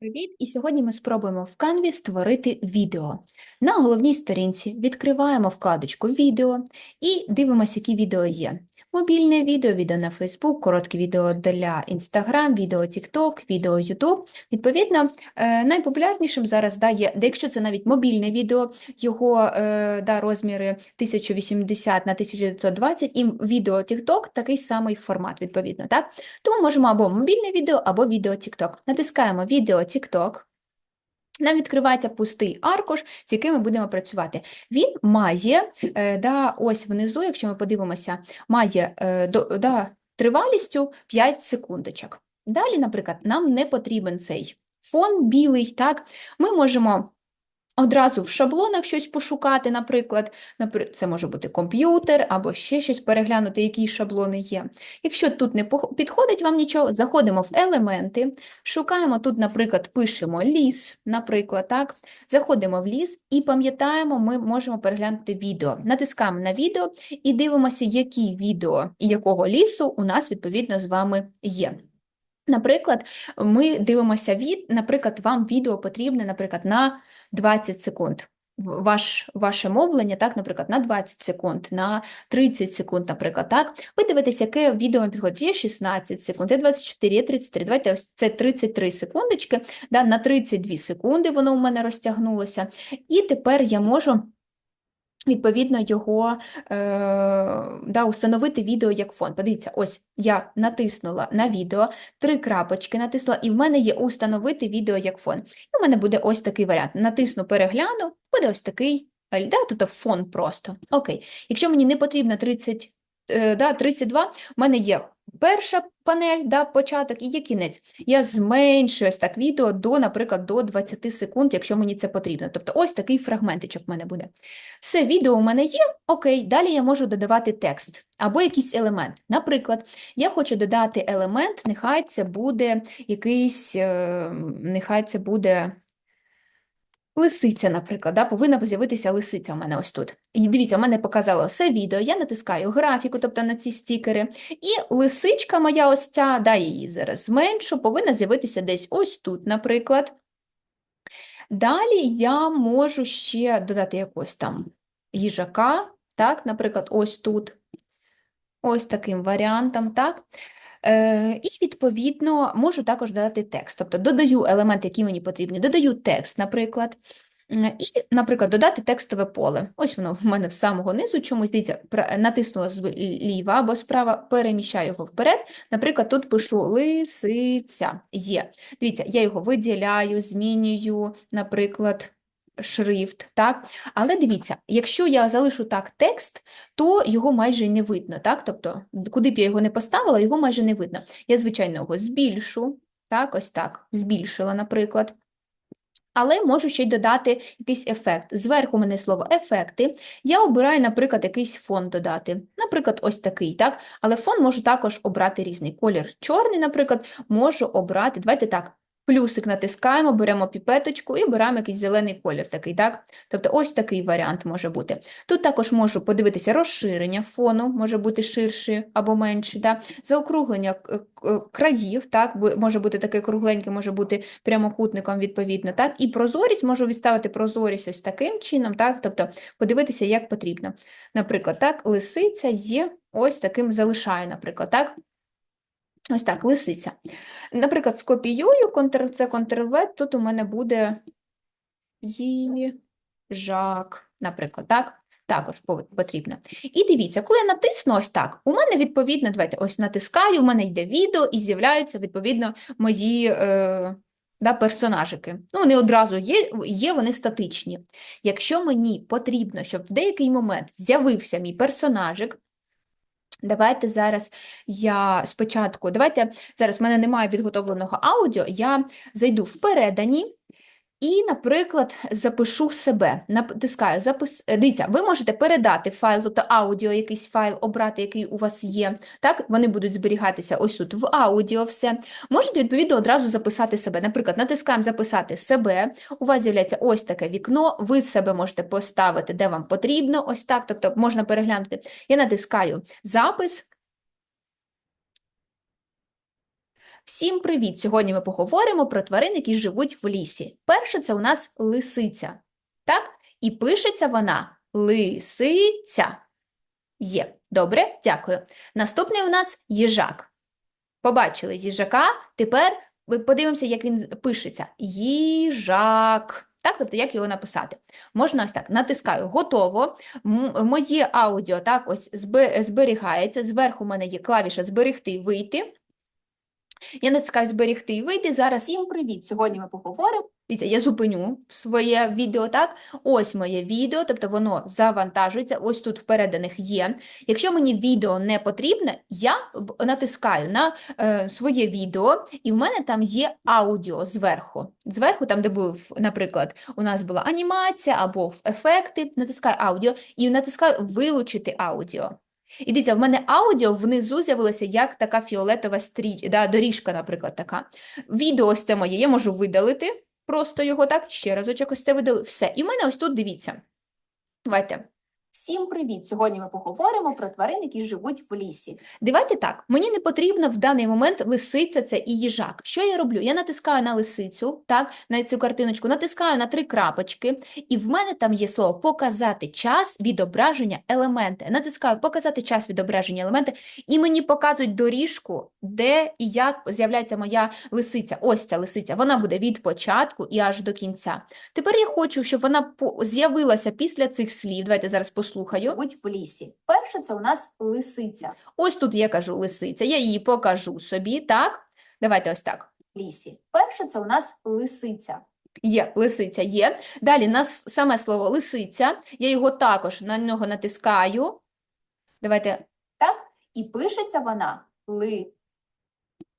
Привіт! І сьогодні ми спробуємо в Canvі створити відео. На головній сторінці відкриваємо вкладочку Відео і дивимося, які відео є. Мобільне відео, відео на Facebook, коротке відео для Instagram, відео TikTok, відео YouTube. Відповідно, е, найпопулярнішим зараз да, є, де якщо це навіть мобільне відео, його е, да, розміри 1080 на 1920, і відео TikTok такий самий формат, відповідно. Так? Тому можемо або мобільне відео, або відео TikTok. Натискаємо відео TikTok. Нам відкривається пустий аркуш, з яким ми будемо працювати. Він має, е, да, ось внизу, якщо ми подивимося, має е, да, тривалістю 5 секундочок. Далі, наприклад, нам не потрібен цей фон білий, так? Ми можемо одразу в шаблонах щось пошукати, наприклад, це може бути комп'ютер або ще щось переглянути, які шаблони є. Якщо тут не підходить вам нічого, заходимо в елементи, шукаємо тут, наприклад, пишемо ліс, наприклад, так, заходимо в ліс і пам'ятаємо, ми можемо переглянути відео. Натискаємо на відео і дивимося, які відео і якого лісу у нас відповідно з вами є. Наприклад, ми дивимося від, наприклад, вам відео потрібне, наприклад, на 20 секунд. Ваш, ваше мовлення, так, наприклад, на 20 секунд, на 30 секунд, наприклад, так. Ви дивитесь, яке відео вам підходить. Є 16 секунд, є 24, є 33. Давайте ось це 33 секундочки, да, на 32 секунди воно у мене розтягнулося. І тепер я можу відповідно його е, да, установити відео як фон. Подивіться, ось я натиснула на відео, три крапочки натиснула, і в мене є установити відео як фон. І в мене буде ось такий варіант. Натисну перегляну, буде ось такий, е, да, тут фон просто. Окей. Якщо мені не потрібно 30, е, да, 32, в мене є перша панель, да, початок і є кінець. Я зменшую ось так відео до, наприклад, до 20 секунд, якщо мені це потрібно. Тобто ось такий фрагментичок в мене буде. Все, відео у мене є, окей, далі я можу додавати текст або якийсь елемент. Наприклад, я хочу додати елемент, нехай це буде якийсь, е, нехай це буде лисиця, наприклад, да, повинна з'явитися лисиця у мене ось тут. І дивіться, у мене показало все відео, я натискаю графіку, тобто на ці стікери, і лисичка моя ось ця, да, її зараз зменшу, повинна з'явитися десь ось тут, наприклад. Далі я можу ще додати якось там їжака, так, наприклад, ось тут, ось таким варіантом, так. Е, і, відповідно, можу також додати текст. Тобто додаю елементи, які мені потрібні, додаю текст, наприклад. І, наприклад, додати текстове поле. Ось воно в мене в самого низу чомусь, дивіться, натиснула зліва або справа, переміщаю його вперед. Наприклад, тут пишу лисиця. Є. Дивіться, я його виділяю, змінюю, наприклад, шрифт, так? Але дивіться, якщо я залишу так текст, то його майже не видно, так? Тобто, куди б я його не поставила, його майже не видно. Я, звичайно, його збільшу, так, ось так, збільшила, наприклад. Але можу ще й додати якийсь ефект. Зверху мене слово ефекти. Я обираю, наприклад, якийсь фон додати. Наприклад, ось такий, так? Але фон можу також обрати різний. Колір чорний, наприклад, можу обрати. Давайте так. Плюсик натискаємо, беремо піпеточку і беремо якийсь зелений колір такий, так? Тобто ось такий варіант може бути. Тут також можу подивитися розширення фону, може бути ширший або менший, да? заокруглення к- к- країв, так? може бути таке кругленьке, може бути прямокутником відповідно, так? І прозорість можу відставити прозорість ось таким чином, так? Тобто подивитися, як потрібно. Наприклад, так, лисиця є ось таким залишаю, наприклад, так? Ось так, лисиця. Наприклад, скопіюю, Ctrl-C, Ctrl-V, тут у мене буде їжак, наприклад, так? Також потрібно. І дивіться, коли я натисну ось так, у мене відповідно, давайте ось натискаю, у мене йде відео і з'являються відповідно мої е, да, персонажики. Ну, вони одразу є, є, вони статичні. Якщо мені потрібно, щоб в деякий момент з'явився мій персонажик, Давайте зараз я спочатку, давайте зараз в мене немає підготовленого аудіо, я зайду в передані і, наприклад, запишу себе. Натискаю запис. е, Дивіться, ви можете передати файл, тобто аудіо, якийсь файл, обрати, який у вас є. Так, вони будуть зберігатися ось тут в аудіо все. Можете, відповідно, одразу записати себе. Наприклад, натискаємо записати себе. У вас з'являється ось таке вікно. Ви себе можете поставити, де вам потрібно. Ось так. Тобто можна переглянути. Я натискаю запис. Всім привіт! Сьогодні ми поговоримо про тварин, які живуть в лісі. Перше це у нас лисиця. Так? І пишеться вона лисиця. Є. Добре, дякую. Наступний у нас їжак. Побачили їжака. Тепер подивимося, як він пишеться. Їжак. Так, тобто, як його написати? Можна ось так, натискаю, готово. Моє аудіо так ось зберігається. Зверху у мене є клавіша зберегти вийти. Я натискаю зберегти і вийти. Зараз всім привіт. Сьогодні ми поговоримо. Я зупиню своє відео, так? Ось моє відео, тобто воно завантажується. Ось тут в переданих є. Якщо мені відео не потрібне, я натискаю на е, своє відео, і в мене там є аудіо зверху. Зверху, там, де був, наприклад, у нас була анімація або ефекти, натискаю аудіо і натискаю вилучити аудіо. І дивіться, в мене аудіо внизу з'явилося як така фіолетова стріч, да, доріжка, наприклад, така. Відео ось це моє, я можу видалити просто його так, ще разочок ось це видалив. Все. І в мене ось тут дивіться. Давайте. Всім привіт! Сьогодні ми поговоримо про тварин, які живуть в лісі. Давайте так, мені не потрібно в даний момент лисиця це і їжак. Що я роблю? Я натискаю на лисицю, так, на цю картиночку, натискаю на три крапочки, і в мене там є слово показати час відображення елементи. Натискаю показати час відображення елементи, і мені показують доріжку, де і як з'являється моя лисиця. Ось ця лисиця. Вона буде від початку і аж до кінця. Тепер я хочу, щоб вона з'явилася після цих слів. Давайте зараз послухаю. Будь в лісі. Перше це у нас лисиця. Ось тут я кажу лисиця. Я її покажу собі, так? Давайте ось так. В лісі. Перше це у нас лисиця. Є, лисиця є. Далі нас саме слово лисиця. Я його також на нього натискаю. Давайте так. І пишеться вона ли.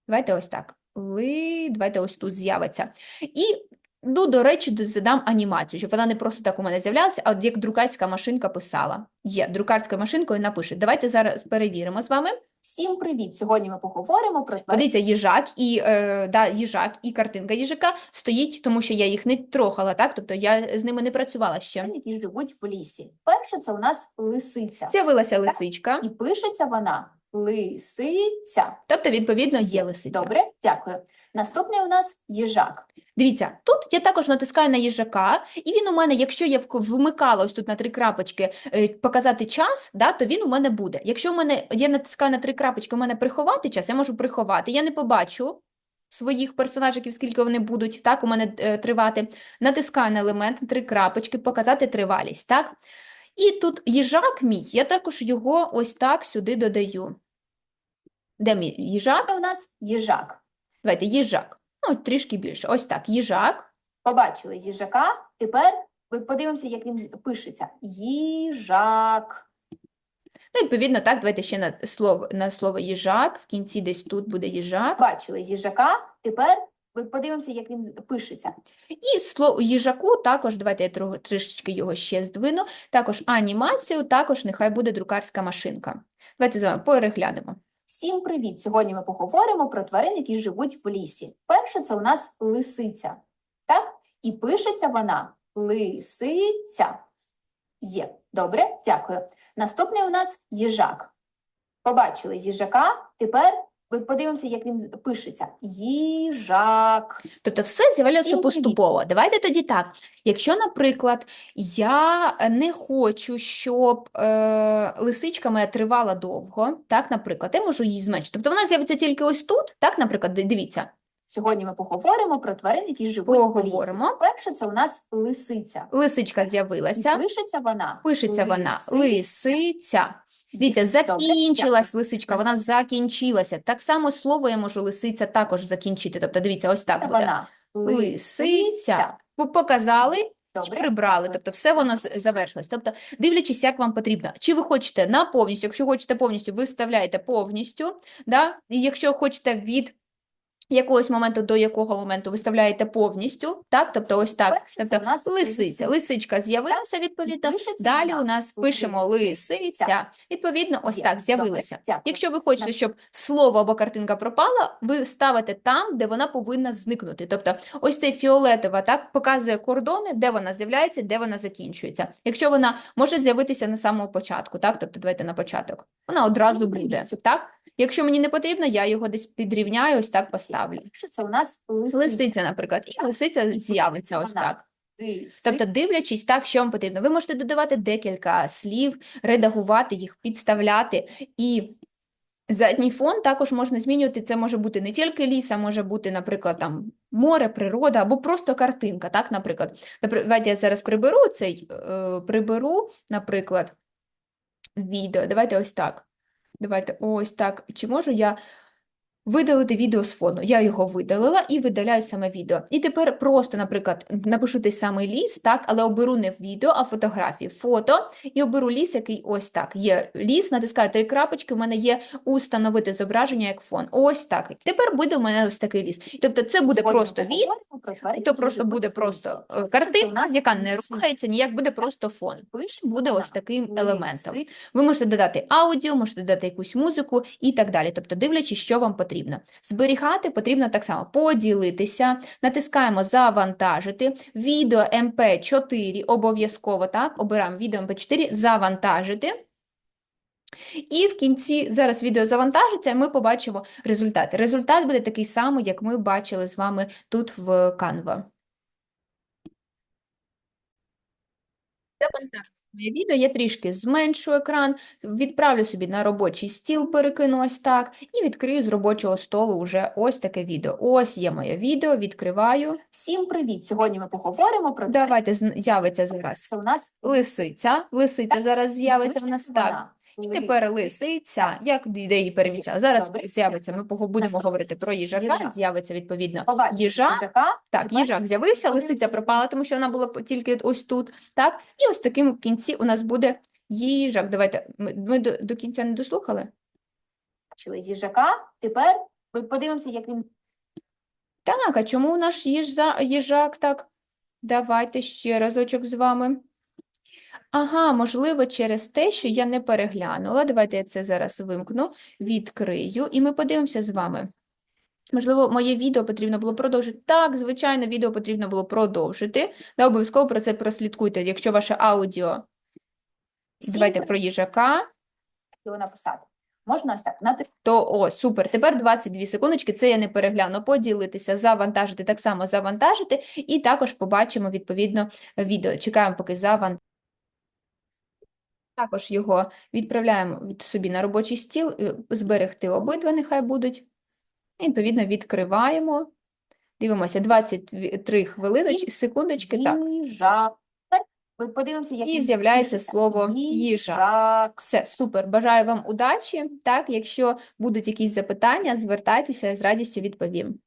Давайте ось так. Ли, давайте ось тут з'явиться. І, ну, до речі, задам анімацію, щоб вона не просто так у мене з'являлася, а от як друкарська машинка писала. Є, друкарською машинкою напише. Давайте зараз перевіримо з вами. Всім привіт! Сьогодні ми поговоримо про Подивіться, їжак і, е, да, їжак і картинка їжака стоїть, тому що я їх не трохала, так? Тобто я з ними не працювала ще. Які живуть в лісі. Перше це у нас лисиця. З'явилася лисичка. І пишеться вона лисиця. Тобто, відповідно, є лисиця. Добре, дякую. Наступний у нас їжак. Дивіться, тут я також натискаю на їжака, і він у мене, якщо я вмикала ось тут на три крапочки е, показати час, да, то він у мене буде. Якщо у мене я натискаю на три крапочки, у мене приховати час, я можу приховати. Я не побачу своїх персонажиків, скільки вони будуть так, у мене е, тривати. Натискаю на елемент, три крапочки, показати тривалість. Так? І тут їжак мій, я також його ось так сюди додаю. Де мій їжак? У нас їжак. Давайте їжак. Ну, трішки більше. Ось так, їжак. Побачили їжака. Тепер ви подивимося, як він пишеться. Їжак. Ну, відповідно, так, давайте ще на слово, на слово їжак. В кінці десь тут буде їжак. Бачили їжака. Тепер подивимося, як він пишеться. І слово їжаку також, давайте я трішечки його ще здвину. Також анімацію, також нехай буде друкарська машинка. Давайте з вами переглянемо. Всім привіт! Сьогодні ми поговоримо про тварин, які живуть в лісі. Перше це у нас лисиця. Так? І пишеться вона лисиця. Є. Добре, дякую. Наступний у нас їжак. Побачили їжака. Тепер подивимося, як він пишеться. Їжак. Тобто все з'являється поступово. Давайте тоді так. Якщо, наприклад, я не хочу, щоб е, лисичка моя тривала довго, так, наприклад, я можу її зменшити. Тобто вона з'явиться тільки ось тут, так, наприклад, дивіться. Сьогодні ми поговоримо про тварин, які живуть. Поговоримо. Перше це у нас лисиця. Лисичка з'явилася, пишеться вона. пишеться вона лисиця. Дивіться, закінчилась лисичка, вона закінчилася. Так само слово я можу лисиця також закінчити. Тобто, дивіться, ось так буде. Вона Лисиця. Ви Показали і Добре. прибрали. Тобто все воно з- завершилось. Тобто, дивлячись, як вам потрібно. Чи ви хочете на повністю, якщо хочете повністю, ви вставляєте повністю, да? І якщо хочете від якогось моменту до якого моменту виставляєте повністю, так? Тобто ось так. Тобто у нас лисиця. Лисичка з'явилася, відповідно. Далі у нас пишемо лисиця. лисиця. Відповідно, ось так з'явилася. Якщо ви хочете, щоб слово або картинка пропала, ви ставите там, де вона повинна зникнути. Тобто, ось цей фіолетова так показує кордони, де вона з'являється, де вона закінчується. Якщо вона може з'явитися на самому початку, так? Тобто, давайте на початок. Вона одразу буде. Так? Якщо мені не потрібно, я його десь підрівняю, ось так поставлю. Що це у нас лисиця? Лисиця, наприклад, і лисиця з'явиться ось так. Тобто, дивлячись так, що вам потрібно. Ви можете додавати декілька слів, редагувати їх, підставляти. І задній фон також можна змінювати. Це може бути не тільки ліс, а може бути, наприклад, там море, природа або просто картинка. Так, наприклад, давайте я зараз приберу цей, е, приберу, наприклад, відео. Давайте ось так. Давайте ось так. Чи можу я видалити відео з фону? Я його видалила і видаляю саме відео. І тепер просто, наприклад, напишу той самий ліс, так, але оберу не відео, а фотографії. Фото і оберу ліс, який ось так. Є ліс, натискаю три крапочки, у мене є установити зображення як фон. Ось так. Тепер буде у мене ось такий ліс. Тобто це буде Сьогодні просто відео. То просто буде просто е, у картинка, яка не рухається, ніяк буде просто фон. Буде ось таким елементом. Ви можете додати аудіо, можете додати якусь музику і так далі. Тобто, дивлячись, що вам потрібно. Зберігати потрібно так само поділитися, натискаємо завантажити, відео MP4 обов'язково, так, обираємо відео MP4, завантажити. І в кінці зараз відео завантажиться, і ми побачимо результат. Результат буде такий самий, як ми бачили з вами тут в Canva. Завантажую моє відео, я трішки зменшу екран, відправлю собі на робочий стіл, перекину ось так, і відкрию з робочого столу вже ось таке відео. Ось є моє відео, відкриваю. Всім привіт! Сьогодні ми поговоримо про. Давайте з'явиться зараз Це у нас лисиця. Лисиця зараз з'явиться в нас так. І тепер лисиця, як де її? Зараз з'явиться, ми будемо говорити про їжака, з'явиться відповідно їжак. Так, їжак з'явився, лисиця пропала, тому що вона була тільки ось тут, так? І ось таким в кінці у нас буде їжак. Давайте, ми, ми до, до кінця не дослухали? Бачили їжака. Тепер ми подивимося, як він Так, а чому наш їжа, їжак так? Давайте ще разочок з вами. Ага, можливо, через те, що я не переглянула. Давайте я це зараз вимкну, відкрию, і ми подивимося з вами. Можливо, моє відео потрібно було продовжити. Так, звичайно, відео потрібно було продовжити. Да, обов'язково про це прослідкуйте. Якщо ваше аудіо, всім давайте про їжака, його написати. Можна ось так натиснути. то о, супер. Тепер 22 секундочки, це я не перегляну. Поділитися, завантажити, так само завантажити, і також побачимо відповідно відео. Чекаємо, поки завантажить. Також його відправляємо від собі на робочий стіл, е, зберегти обидва, нехай будуть. І, відповідно, відкриваємо. Дивимося, 23 хвилиночки, секундочки, так. Їжак. Тепер подивимося, як І з'являється слово їжак. Їжак. Все, супер. Бажаю вам удачі. Так, якщо будуть якісь запитання, звертайтеся, з радістю відповім.